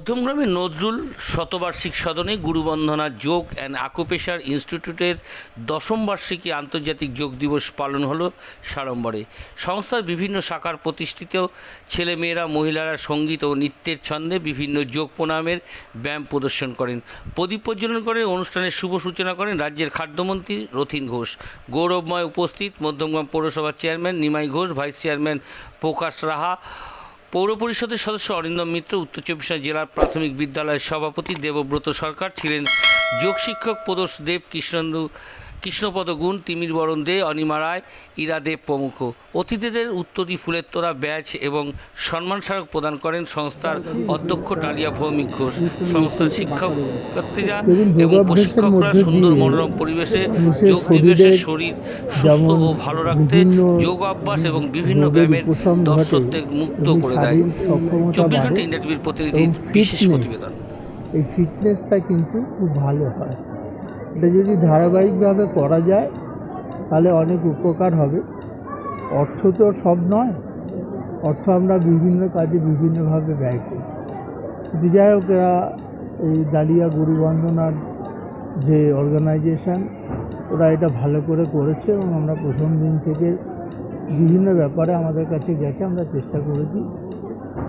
মধ্যমগ্রামে নজরুল শতবার্ষিক সদনে গুরুবন্ধনা যোগ অ্যান্ড আকুপেশার ইনস্টিটিউটের দশম বার্ষিকী আন্তর্জাতিক যোগ দিবস পালন হলো সাড়ম্বরে। সংস্থার বিভিন্ন শাখার প্রতিষ্ঠিত ছেলেমেয়েরা, মহিলারা সংগীত ও নৃত্যের ছন্দে বিভিন্ন যোগ প্রণামের ব্যায়াম প্রদর্শন করেন। প্রদীপ প্রজ্বলন করে, অনুষ্ঠানের শুভ সূচনা করেন রাজ্যের খাদ্যমন্ত্রী রথিন ঘোষ। গৌরবময় উপস্থিত মধ্যমগ্রাম পৌরসভার chairman Nimai Ghosh, vice chairman Prakash Raha পৌর পরিষদের সদস্য অরিন্দম মিত্র, উত্তর চব্বিশ জেলার প্রাথমিক বিদ্যালয়ের সভাপতি দেবব্রত সরকার ছিলেন যোগ শিক্ষক প্রদোষ দেব, কৃষ্ণন্দু কৃষ্ণপদ গুণ তিমির বরণ দে অনিমা রায় ইরা দেব প্রমুখ। অতিথিদের উত্তরী ফুলের তোড়া ব্যাচ এবং সম্মান স্মারক প্রদান করেন সংস্থার অধ্যক্ষ ডালিয়া ভৌমিক ঘোষ। সংস্থার শিক্ষার্থীরা এবং প্রশিক্ষকরা সুন্দর মনোরম পরিবেশে যোগ দিবসে শরীর সুস্থ ও ভালো রাখতে যোগ অভ্যাস এবং বিভিন্ন ব্যায়ামের দর্শকদের মুক্ত করে দেয়। চব্বিশ ঘণ্টা ইন্ডিয়া টিভির প্রতিনিধির বিশেষ প্রতিবেদন। এই ফিটনেসটা কিন্তু খুব ভালো হয়। এটা যদি ধারাবাহিকভাবে করা যায়, তাহলে অনেক উপকার হবে। অর্থ তো সব নয়, অর্থ আমরা বিভিন্ন কাজে বিভিন্নভাবে ব্যয় করি। কিন্তু যাই হোক, এরা এই ডালিয়া গুরু বন্দনার যে অর্গানাইজেশান ওরা এটা ভালো করে করেছে এবং আমরা প্রথম দিন থেকে বিভিন্ন ব্যাপারে আমাদের কাছে গেছে, আমরা চেষ্টা করেছি।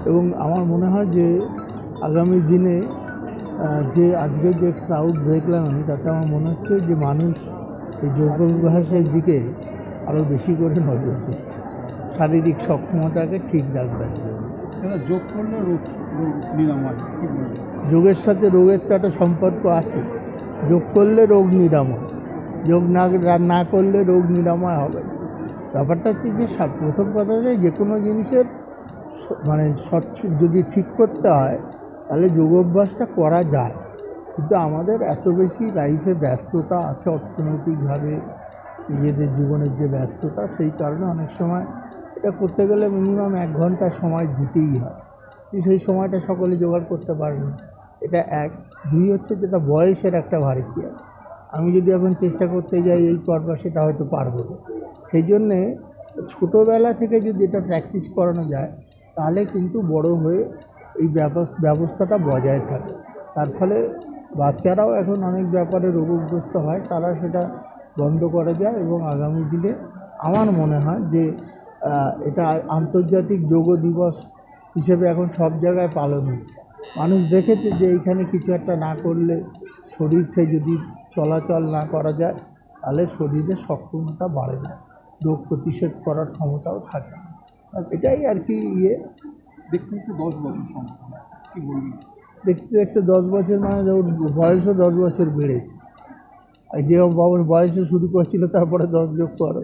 এবং আমার মনে হয় যে আগামী দিনে যে আজকে যে ক্রাউড দেখলাম আমি তাতে আমার মনে হচ্ছে যে মানুষ এই যোগাভ্যাসের দিকে আরও বেশি করে নজর দিচ্ছে। শারীরিক সক্ষমতাকে ঠিক রাখবার জন্য। যোগ করলে রোগ রোগ নিরাময় যোগের সাথে রোগের তো একটা সম্পর্ক আছে। যোগ করলে রোগ নিরাময় যোগ না না করলে রোগ নিরাময় হবে। ব্যাপারটা হচ্ছে যে প্রথম কথা হচ্ছে যে কোনো জিনিসের মানে স্বচ্ছ যদি ঠিক করতে হয় তাহলে যোগ অভ্যাসটা করা যায়। কিন্তু আমাদের এত বেশি লাইফে ব্যস্ততা আছে অর্থনৈতিকভাবে, নিজেদের জীবনের যে ব্যস্ততা, সেই কারণে অনেক সময় এটা করতে গেলে মিনিমাম এক ঘণ্টা সময় দিতেই হয়। সেই সময়টা সকলে জোগাড় করতে পারে না। এটা এক। দুই হচ্ছে যেটা বয়সের একটা ভারী আছে আমি যদি এখন চেষ্টা করতে যাই এই করবা সেটা হয়তো পারব না। সেই জন্যে ছোটোবেলা থেকে যদি এটা প্র্যাকটিস করানো যায়, তাহলে কিন্তু বড় হয়ে এই ব্যবস্থাটা বজায় থাকে। তার ফলে বাচ্চারাও এখন অনেক ব্যাপারে রোগগ্রস্ত হয়, তারা সেটা বন্ধ করা যায় এবং আগামী দিনে আমার মনে হয় যে এটা আন্তর্জাতিক যোগ দিবস হিসেবে এখন সব জায়গায় পালন হচ্ছে। মানুষ দেখেছে যে এইখানে কিছু একটা না করলে শরীরকে যদি চলাচল না করা যায়, তাহলে শরীরের সক্ষমতা বাড়ে না, রোগ প্রতিষেধ করার ক্ষমতাও থাকে এটাই আর কি ইয়ে। দেখতে দেখতে দশ বছর কি দেখতে দেখতে দশ বছর মানে ওর বয়সও দশ বছর বেড়েছে। আর যে বাবুর বয়সে শুরু করছিল তারপরে দশ যোগ করো।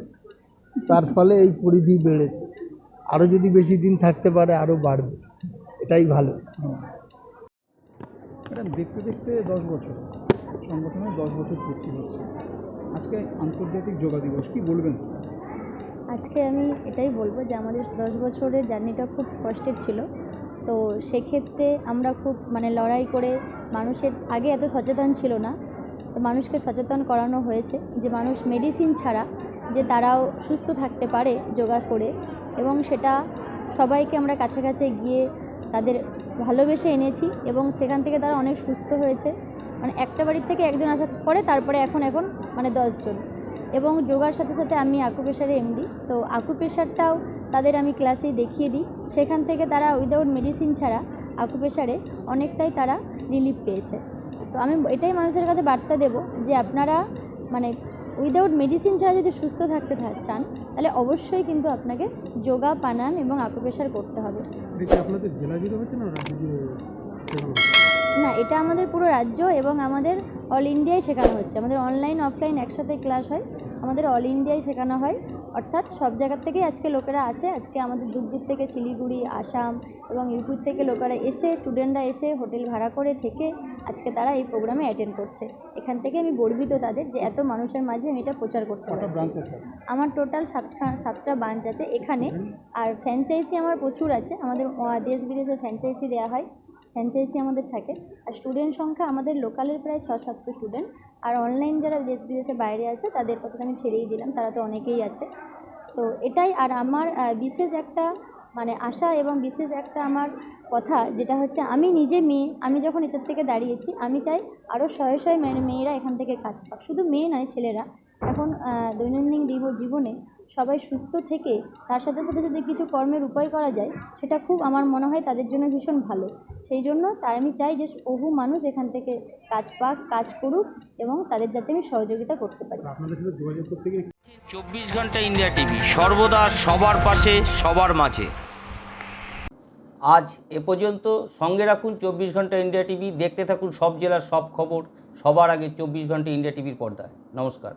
তার ফলে এই পরিধি বেড়েছে। আরও যদি বেশি দিন থাকতে পারে আরও বাড়বে। এটাই ভালো। ম্যাডাম দেখতে দেখতে দশ বছর। সংগঠনের দশ বছর পূর্তি হচ্ছে। আজকে আন্তর্জাতিক যোগা দিবস কী বলবেন? আজকে আমি এটাই বলব যে আমাদের দশ বছরের জার্নিটা খুব কষ্টের ছিল। তো সেক্ষেত্রে আমরা খুব মানে লড়াই করে মানুষের আগে এত সচেতন ছিল না। তো মানুষকে সচেতন করানো হয়েছে যে মানুষ মেডিসিন ছাড়া যে তারাও সুস্থ থাকতে পারে যোগা করে এবং সেটা সবাইকে আমরা কাছে কাছে গিয়ে তাদের ভালোবেসে এনেছি এবং সেখান থেকে তারা অনেক সুস্থ হয়েছে। মানে একটা বাড়ির থেকে একজন আসার পরে তারপরে এখন এখন মানে দশজন। এবং যোগার সাথে সাথে আমি আকুপেশারে এমডি তো আকুপেশারটাও তাদের আমি ক্লাসেই দেখিয়ে দিই। সেখান থেকে তারা উইদাউট মেডিসিন ছাড়া আকুপেশারে অনেকটাই তারা রিলিফ পেয়েছে। তো আমি এটাই মানুষের কাছে বার্তা দেব যে আপনারা মানে উইদাউট মেডিসিন ছাড়া যদি সুস্থ থাকতে চান তাহলে অবশ্যই কিন্তু আপনাকে যোগা পানান এবং আকুপেশার করতে হবে? না এটা আমাদের পুরো রাজ্য এবং আমাদের অল ইন্ডিয়ায় শেখানো হচ্ছে। আমাদের অনলাইন অফলাইন একসাথে ক্লাস হয়। আমাদের অল ইন্ডিয়ায় শেখানো হয়। অর্থাৎ সব জায়গার থেকেই আজকে লোকেরা আসে। আজকে আমাদের দূর দূর থেকে শিলিগুড়ি আসাম এবং ইউপির থেকে লোকেরা এসে স্টুডেন্টরা এসে হোটেল ভাড়া করে থেকে আজকে তারা এই প্রোগ্রামে অ্যাটেন্ড করছে। এখান থেকে আমি গর্বিত তাদের যে এত মানুষের মাঝে আমি এটা প্রচার করতে পারছি। আমার টোটাল সাতটা সাতটা ব্রাঞ্চ আছে এখানে। আর ফ্র্যাঞ্চাইজি আমার প্রচুর আছে। আমাদের দেশ বিদেশে ফ্র্যাঞ্চাইজি দেওয়া হয়। ফ্র্যাঞ্চাইজি আমাদের থাকে। আর স্টুডেন্ট সংখ্যা আমাদের লোকালের প্রায় ছ সাতশো স্টুডেন্ট আর অনলাইন যারা দেশ বিদেশে বাইরে আছে, তাদের কথা আমি ছেড়েই দিলাম, তারা তো অনেকেই আছে। তো এটাই, আর আমার বিশেষ একটা মানে আশা এবং বিশেষ একটা আমার কথা, যেটা হচ্ছে আমি নিজে মেয়ে, আমি যখন এটার থেকে দাঁড়িয়েছি, আমি চাই আরও শয়ে শয়ে মানে মেয়েরা এখান থেকে কাজ পাক। শুধু মেয়ে নয়, ছেলেরা। এখন দৈনন্দিন জীব- জীবনে সবাই সুস্থ থেকে, তার সাথে সাথে যদি কিছু কর্মের উপায় করা যায়, সেটা খুব আমার মনে হয় তাদের জন্য ভীষণ ভালো। সেই জন্য তাই আমি চাই যে বহু মানুষ এখান থেকে কাজ পাক কাজ করুক এবং তাদের যাতে আমি সহযোগিতা করতে পারি। চব্বিশ ঘণ্টা ইন্ডিয়া টিভি সর্বদা সবার পাশে সবার মাঝে। আজ এ পর্যন্ত সঙ্গে রাখুন চব্বিশ ঘণ্টা ইন্ডিয়া টিভি দেখতে থাকুন সব জেলার সব খবর সবার আগে চব্বিশ ঘণ্টা ইন্ডিয়া টিভির পর্দায়। নমস্কার।